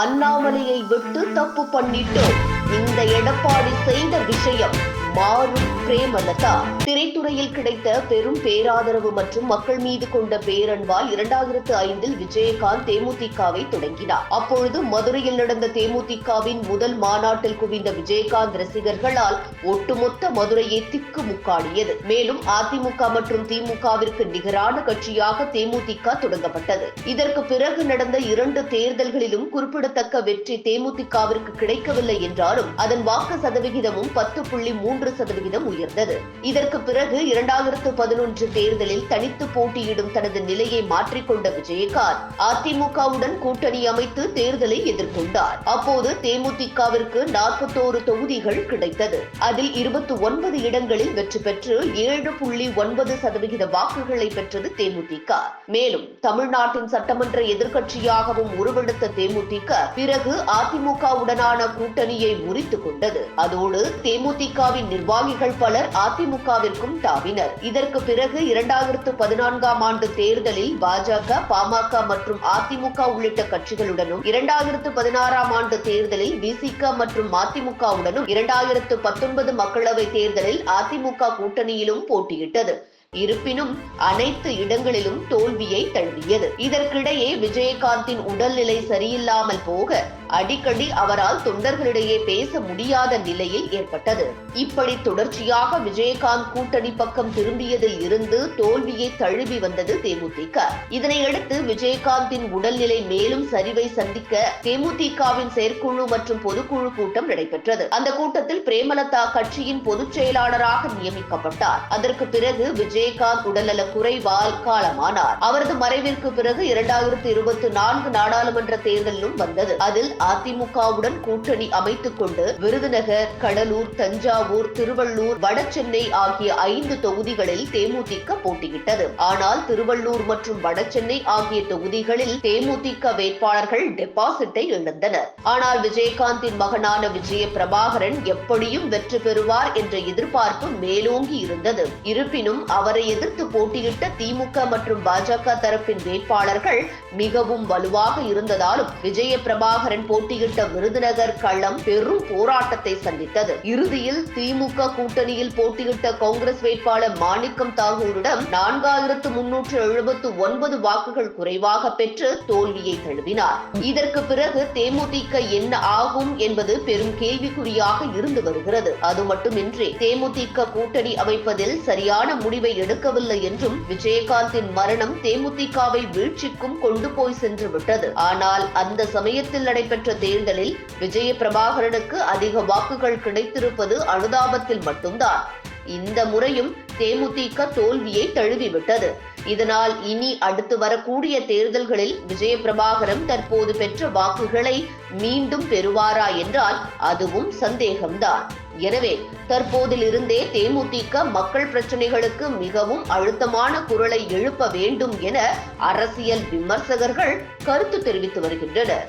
அண்ணாமலையை விட்டு தப்பு பண்ணிட்டு இந்த எடப்பாடி செய்த விஷயம் மாறும் பிரேமலதா. திரைத்துறையில் கிடைத்த பெரும் பேராதரவு மற்றும் மக்கள் மீது கொண்ட பேரன்பால் இரண்டாயிரத்து ஐந்தில் விஜயகாந்த் தேமுதிகவை தொடங்கினார். அப்பொழுது மதுரையில் நடந்த தேமுதிகவின் முதல் மாநாட்டில் குவிந்த விஜயகாந்த் ரசிகர்களால் ஒட்டுமொத்த மதுரையை திக்கு முக்காடியது. மேலும் அதிமுக மற்றும் திமுகவிற்கு நிகரான கட்சியாக தேமுதிக தொடங்கப்பட்டது. இதற்கு பிறகு நடந்த இரண்டு தேர்தல்களிலும் குறிப்பிடத்தக்க வெற்றி தேமுதிகவிற்கு கிடைக்கவில்லை என்றாலும் அதன் வாக்கு சதவிகிதமும் பத்து புள்ளி மூன்று மூன்று சதவிகிதம் உயர்ந்தது. இதற்கு பிறகு இரண்டாயிரத்து பதினொன்று தேர்தலில் தனித்து போட்டியிடும் தனது நிலையை மாற்றிக்கொண்ட விஜயகாந்த் அதிமுகவுடன் கூட்டணி அமைத்து தேர்தலை எதிர்கொண்டார். அப்போது தேமுதிகவிற்கு நாற்பத்தோரு தொகுதிகள் கிடைத்தது. அதில் இருபத்தி ஒன்பது இடங்களில் வெற்றி பெற்று ஏழு புள்ளி ஒன்பது சதவிகித வாக்குகளை பெற்றது தேமுதிக. மேலும் தமிழ்நாட்டின் சட்டமன்ற எதிர்க்கட்சியாகவும் உருவெடுத்த தேமுதிக பிறகு அதிமுகவுடனான கூட்டணியை முறித்துக் கொண்டது. அதோடு தேமுதிகவின் நிர்வாகிகள் பலர் அதிமுகவிற்கும் தாவினர் இதற்கு பிறகு இரண்டாயிரத்து பதினான்காம் ஆண்டு தேர்தலில் பாஜக பாமக மற்றும் அதிமுக உள்ளிட்ட கட்சிகளுடனும் இரண்டாயிரத்து பதினாறாம் ஆண்டு தேர்தலில் விசிக மற்றும் மதிமுகவுடனும் இரண்டாயிரத்து பத்தொன்பது மக்களவை தேர்தலில் அதிமுக கூட்டணியிலும் போட்டியிட்டது. இருப்பினும் அனைத்து இடங்களிலும் தோல்வியை தழுவியது. இதற்கிடையே விஜயகாந்தின் உடல்நிலை சரியில்லாமல் போக அடிக்கடி அவரால் தொண்டர்களிடையே பேச முடியாத நிலையில் ஏற்பட்டது. இப்படி தொடர்ச்சியாக விஜயகாந்த் கூட்டணி பக்கம் திரும்பியதில் இருந்து தோல்வியை தழுவி வந்தது தேமுதிக. இதனையடுத்து விஜயகாந்தின் உடல்நிலை மேலும் சரிவை சந்திக்க தேமுதிகவின் செயற்குழு மற்றும் பொதுக்குழு கூட்டம் நடைபெற்றது. அந்த கூட்டத்தில் பிரேமலதா கட்சியின் பொதுச் செயலாளராக நியமிக்கப்பட்டார். அதற்கு பிறகு விஜயகாந்த் உடல்நல குறைவால் காலமானார். அவரது மறைவிற்கு பிறகு இரண்டாயிரத்தி இருபத்தி நான்கு நாடாளுமன்ற தேர்தலும் வந்தது. அதில் அதிமுகவுடன் கூட்டணி அமைத்துக் கொண்டு விருதுநகர் கடலூர் தஞ்சாவூர் திருவள்ளூர் வடசென்னை ஆகிய ஐந்து தொகுதிகளில் தேமுதிக போட்டியிட்டது. ஆனால் திருவள்ளூர் மற்றும் வடசென்னை ஆகிய தொகுதிகளில் தேமுதிக வேட்பாளர்கள் டெபாசிட்டை இழந்தனர். ஆனால் விஜயகாந்தின் மகனான விஜய பிரபாகரன் எப்படியும் வெற்றி பெறுவார் என்ற எதிர்பார்ப்பு மேலோங்கி இருந்தது. இருப்பினும் அவரை எதிர்த்து போட்டியிட்ட திமுக மற்றும் பாஜக தரப்பின் வேட்பாளர்கள் மிகவும் வலுவாக இருந்ததாலும் விஜய பிரபாகரன் போட்டியிட்ட விருதுநகர் களம் பெரும் போராட்டத்தை சந்தித்தது. இறுதியில் திமுக கூட்டணியில் போட்டியிட்ட காங்கிரஸ் வேட்பாளர் மாணிக்கம் தாகூரிடம் நான்காயிரத்து முன்னூற்று எழுபத்து ஒன்பது வாக்குகள் குறைவாக பெற்று தோல்வியை தழுவினார். இதற்கு பிறகு தேமுதிக என்ன ஆகும் என்பது பெரும் கேள்விக்குறியாக இருந்து வருகிறது. அது மட்டுமின்றி தேமுதிக கூட்டணி அமைப்பதில் சரியான முடிவை எடுக்கவில்லை என்றும் விஜயகாந்தின் மரணம் தேமுதிகவை வீழ்ச்சிக்கும் கொண்டு போய் சென்று விட்டது. ஆனால் அந்த சமயத்தில் நடைபெற்ற நடைபெற்ற தேர்தலில் விஜய பிரபாகரனுக்கு அதிக வாக்குகள் கிடைத்திருப்பது அனுதாபத்தில் மட்டும்தான். இந்த முறையும் தேமுதிக தோல்வியை தழுவிவிட்டது. இதனால் இனி அடுத்து வரக்கூடிய தேர்தல்களில் விஜய பிரபாகரன் தற்போது பெற்ற வாக்குகளை மீண்டும் பெறுவாரா என்றால் அதுவும் சந்தேகம்தான். எனவே தற்போதிலிருந்தே தேமுதிக மக்கள் பிரச்சனைகளுக்கு மிகவும் அழுத்தமான குரலை எழுப்ப வேண்டும் என அரசியல் விமர்சகர்கள் கருத்து தெரிவித்து வருகின்றனர்.